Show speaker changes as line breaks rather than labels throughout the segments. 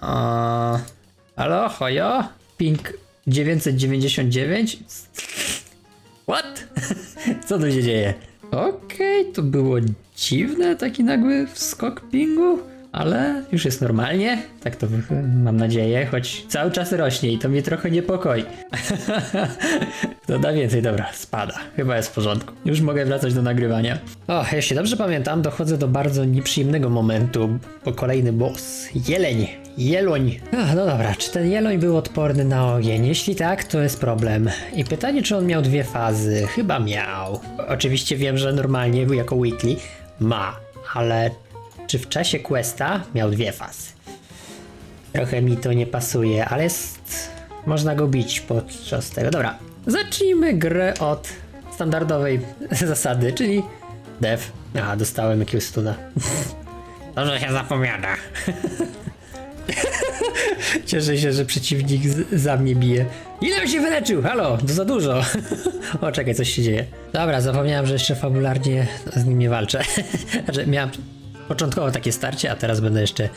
A... Halo, hojo? Pink 999? What? Co tu się dzieje? Okej, to było dziwne, taki nagły skok pingu, ale już jest normalnie, tak to mam nadzieję, choć cały czas rośnie i to mnie trochę niepokoi. To da więcej, dobra, spada. Chyba jest w porządku. Już mogę wracać do nagrywania. O, jeśli dobrze pamiętam, dochodzę do bardzo nieprzyjemnego momentu, bo kolejny boss. Jeleń. Jeloń. Ach, no dobra, czy ten jeloń był odporny na ogień? Jeśli tak, to jest problem. I pytanie, czy on miał dwie fazy? Chyba miał. Oczywiście wiem, że normalnie jako weekly ma, ale czy w czasie questa miał dwie fazy? Trochę mi to nie pasuje, ale jest. Można go bić podczas tego. Dobra, zacznijmy grę od standardowej zasady, czyli dev. A, dostałem jakiegoś stuna. Dobrze się zapowiada. Cieszę się, że przeciwnik za mnie bije. Ile się wyleczył? Halo, to za dużo. o, czekaj, coś się dzieje. Dobra, zapomniałem, że jeszcze fabularnie z nim nie walczę. znaczy, miałem początkowo takie starcie, a teraz będę jeszcze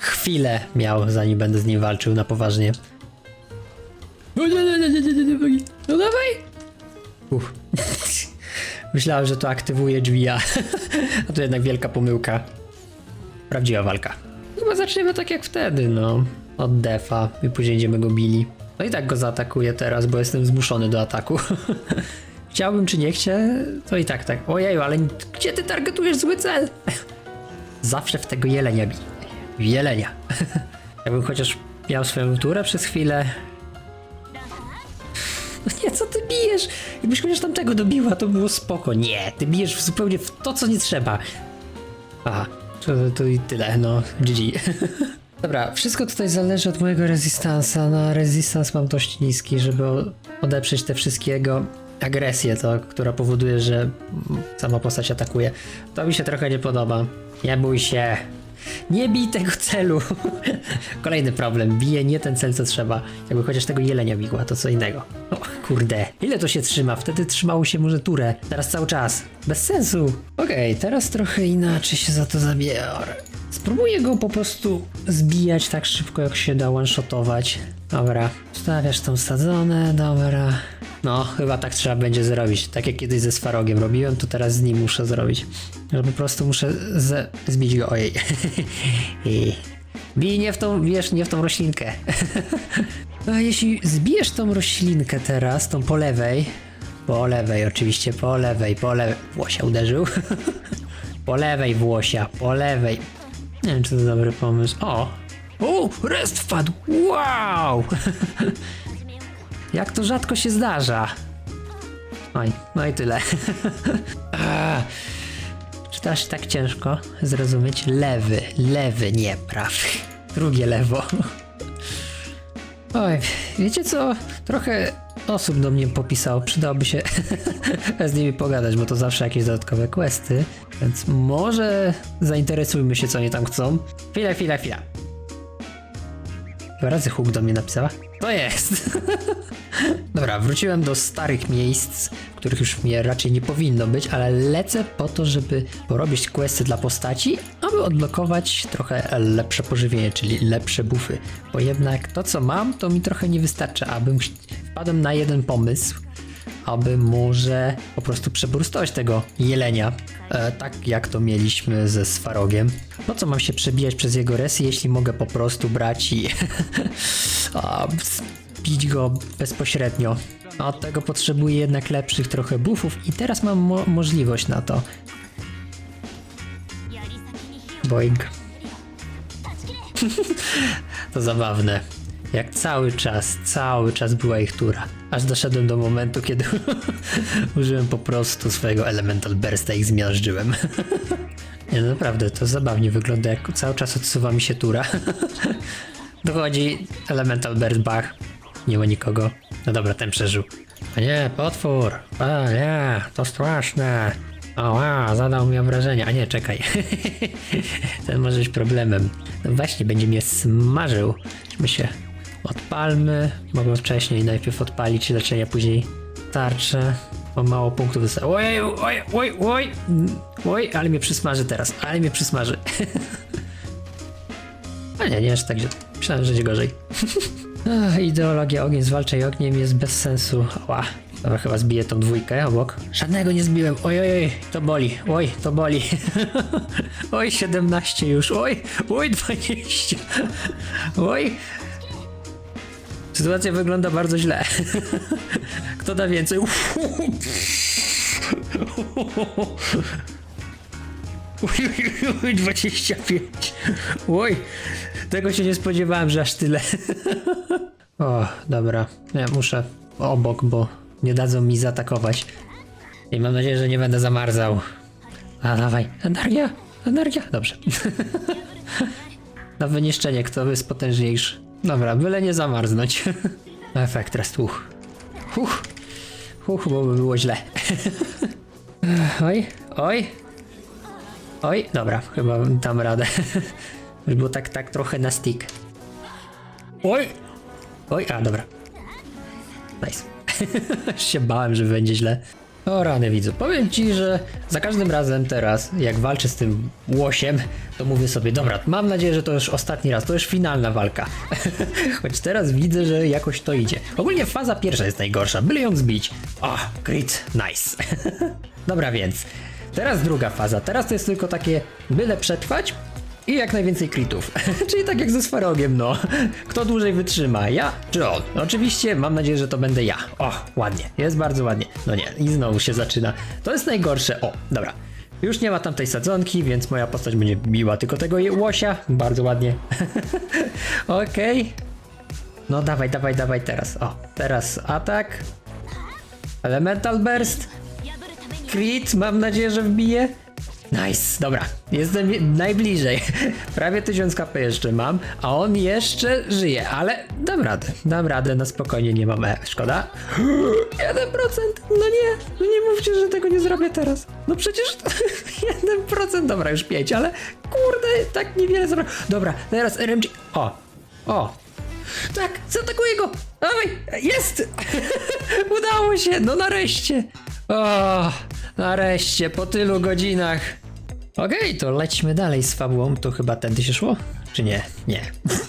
chwilę miał, zanim będę z nim walczył na poważnie. O nie, nie, nie, nie, nie, nie, nie. No dawaj! Uff. Myślałem, że to aktywuje drzwi, a a to jednak wielka pomyłka. Prawdziwa walka. Chyba zaczniemy tak jak wtedy, no. Od defa i później będziemy go bili. No i tak go zaatakuję teraz, bo jestem zmuszony do ataku. Chciałbym czy nie chcę, to i tak tak. Ojeju, ale gdzie ty targetujesz zły cel? Zawsze w tego jelenia bij. W jelenia. Jakbym chociaż miał swoją turę przez chwilę. Jakbyś chociaż tamtego dobiła, to było spoko. Nie, ty bijesz w zupełnie w to, co nie trzeba. Aha, to, to i tyle, no, GG. Dobra, wszystko tutaj zależy od mojego rezystansa. Na rezystans mam dość niski, żeby odeprzeć te wszystkie jego agresje, to, która powoduje, że sama postać atakuje. To mi się trochę nie podoba. Nie bój się. Nie bij tego celu. Kolejny problem. Bije nie ten cel, co trzeba. Jakby chociaż tego jelenia biła, to co innego. O, kurde. Ile to się trzyma? Wtedy trzymało się może turę. Teraz cały czas. Bez sensu. Okej, teraz trochę inaczej się za to zabiorę. Spróbuję go po prostu zbijać tak szybko, jak się da one-shotować. Dobra. Stawiasz tą sadzonę, dobra. No, chyba tak trzeba będzie zrobić. Tak jak kiedyś ze Swarogiem robiłem, to teraz z nim muszę zrobić. Że po prostu muszę zbić go, ojej. I... Bij nie w tą, wiesz, nie w tą roślinkę. A jeśli zbijesz tą roślinkę teraz, tą po lewej, po lewej oczywiście, po lewej, po lewej, Włosia uderzył. po lewej Włosia, po lewej. Nie wiem, czy to dobry pomysł. O! O! Rest wpadł! Wow! Jak to rzadko się zdarza. Oj, no i tyle. Aż tak ciężko zrozumieć? Lewy, lewy, nie prawy. Drugie lewo. Oj, wiecie co? Trochę osób do mnie popisało. Przydałoby się z nimi pogadać, bo to zawsze jakieś dodatkowe questy. Więc może zainteresujmy się, co oni tam chcą. Chwila, chwila, chwila. Dwa razy Huk do mnie napisała. To jest. Dobra, wróciłem do starych miejsc, których już mnie raczej nie powinno być, ale lecę po to, żeby porobić questy dla postaci, aby odblokować trochę lepsze pożywienie, czyli lepsze buffy. Bo jednak to, co mam, to mi trochę nie wystarcza, abym wpadłem na jeden pomysł, aby może po prostu przeburstować tego jelenia, e, tak jak to mieliśmy ze Swarogiem. Po co mam się przebijać przez jego resy, jeśli mogę po prostu brać i a, bić go bezpośrednio. A od tego potrzebuję jednak lepszych trochę buffów i teraz mam mo- możliwość na to. Boing. to zabawne. Jak cały czas, cały czas była ich tura. Aż doszedłem do momentu, kiedy użyłem po prostu swojego Elemental Bursta i ich zmiażdżyłem. Nie, no naprawdę, to zabawnie wygląda, jak cały czas odsuwa mi się tura. Dochodzi Elemental Burst Bach. Nie ma nikogo. No dobra, ten przeżył. A nie, potwór! A nie, to straszne! O, a, zadał mi obrażenia. A nie, czekaj. ten może być problemem. No właśnie, będzie mnie smażył. My się odpalmy. Mogłem wcześniej najpierw odpalić leczenie, później tarczę. Bo mało punktów dostało. Oj, oj, oj, oj! Oj, ale mnie przysmaży teraz. Ale mnie przysmaży. A nie, nie aż tak, że Myślałem, że będzie gorzej. Ideologia ogień zwalczaj ogniem jest bez sensu. Ła. Dobra, chyba zbiję tą dwójkę obok. Żadnego nie zbiłem. Oj, oj, oj, to boli. Oj, to boli. oj, 17 już. Oj, oj, 20. oj. Sytuacja wygląda bardzo źle. Kto da więcej? Uj, uj, uj, 25. Oj, tego się nie spodziewałem, że aż tyle. O, dobra. Ja muszę obok, bo nie dadzą mi zaatakować. I mam nadzieję, że nie będę zamarzał. A dawaj, energia, energia. Dobrze. Na wyniszczenie, kto jest potężniejszy. Dobra, byle nie zamarznąć. Efekt, teraz uch. Uch. Uch, bo by było źle. oj, oj. Oj, dobra, chyba dam radę. Już było tak, tak trochę na stick. Oj! Oj, a dobra. Nice. Się bałem, że będzie źle. O rany widzu, powiem ci, że za każdym razem teraz, jak walczę z tym łosiem, to mówię sobie, dobra, mam nadzieję, że to już ostatni raz, to już finalna walka. Choć teraz widzę, że jakoś to idzie. Ogólnie faza pierwsza jest najgorsza, byle ją zbić. O, crit, nice. dobra więc, teraz druga faza, teraz to jest tylko takie, byle przetrwać, i jak najwięcej critów. Czyli tak jak ze Swarogiem, no. Kto dłużej wytrzyma, ja czy on? No oczywiście mam nadzieję, że to będę ja. O, ładnie, jest bardzo ładnie. No nie, i znowu się zaczyna. To jest najgorsze. O, dobra. Już nie ma tamtej sadzonki, więc moja postać będzie biła tylko tego łosia. Bardzo ładnie. Okej. No dawaj, dawaj, dawaj teraz. O, teraz atak. Elemental Burst. Crit, mam nadzieję, że wbije. Nice, dobra, jestem je- najbliżej. Prawie 1000 kp jeszcze mam, a on jeszcze żyje, ale dam radę, dam radę, na spokojnie, nie mam E, szkoda. 1%, no nie, no nie mówcie, że tego nie zrobię teraz. No przecież 1%, dobra, już 5, ale kurde, tak niewiele zrobię. Dobra, teraz RMG, o, o, tak, zaatakuję go! Dawaj, jest! Udało się, no nareszcie! O, nareszcie, po tylu godzinach. Okej, to lećmy dalej z fabułą. To chyba tędy się szło? Czy nie? Nie.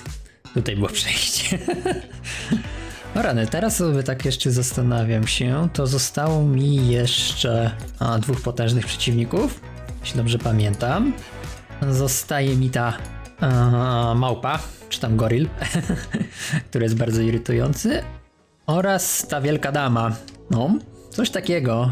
Tutaj było przejście. O rany, teraz sobie tak jeszcze zastanawiam się, to zostało mi jeszcze a, dwóch potężnych przeciwników, jeśli dobrze pamiętam. Zostaje mi ta a, małpa, czy tam goryl, który jest bardzo irytujący, oraz ta wielka dama. No, coś takiego.